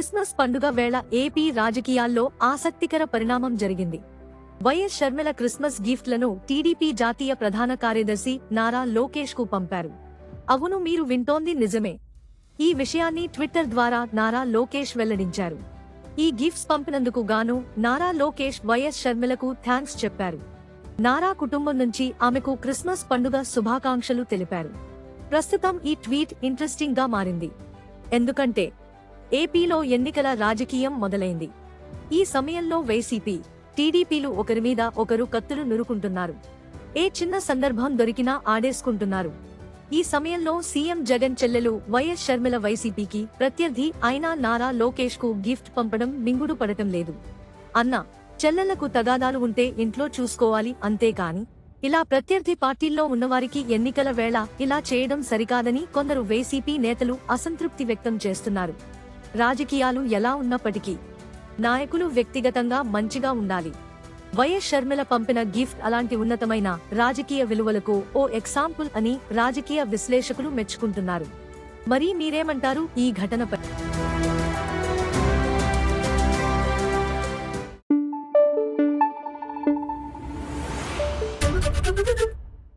Christmas పండుగ వేళ AP రాజకీయాల్లో ఆసక్తికర పరిణామం జరిగింది. వైఎస్ షర్మిల క్రిస్మస్ గిఫ్ట్లను టీడీపీ జాతీయ ప్రధాన కార్యదర్శి నారా లోకేష్కు పంపారు. అవును మీరు వింటోంది నిజమే. ఈ విషయాన్ని ట్విట్టర్ ద్వారా నారా లోకేష్ వెల్లడించారు. ఈ గిఫ్ట్స్ పంపినందుకు గాను నారా లోకేష్ వైఎస్ షర్మిలకు థ్యాంక్స్ చెప్పారు. నారా కుటుంబం నుంచి ఆమెకు క్రిస్మస్ పండుగ శుభాకాంక్షలు తెలిపారు. ప్రస్తుతం ఈ ట్వీట్ ఇంట్రెస్టింగ్గా మారింది. ఎందుకంటే ఏపీలో ఎన్నికల రాజకీయం మొదలైంది. ఈ సమయంలో వైసీపీ టీడీపీలు ఒకరి మీద ఒకరు కత్తులు నురుకుంటున్నారు. ఏ చిన్న సందర్భం దొరికినా ఆడేసుకుంటున్నారు. ఈ సమయంలో సీఎం జగన్ చెల్లెలు వైఎస్ షర్మిల వైసీపీకి ప్రత్యర్థి అయినా నారా లోకేష్కు గిఫ్ట్ పంపడం మింగుడు పడటం లేదు. అన్న చెల్లెలకు తగాదాలు ఉంటే ఇంట్లో చూసుకోవాలి అంతేకాని ఇలా ప్రత్యర్థి పార్టీల్లో ఉన్నవారికి ఎన్నికల వేళ ఇలా చేయడం సరికాదని కొందరు వైసీపీ నేతలు అసంతృప్తి వ్యక్తం చేస్తున్నారు. రాజకీయాలు ఎలా ఉన్నప్పటికీ నాయకులు వ్యక్తిగతంగా మంచిగా ఉండాలి. వైఎస్ షర్మిల పంపిన గిఫ్ట్ అలాంటి ఉన్నతమైన రాజకీయ విలువలకు ఓ ఎగ్జాంపుల్ అని రాజకీయ విశ్లేషకులు మెచ్చుకుంటున్నారు. మరి మీరేమంటారు ఈ ఘటనపై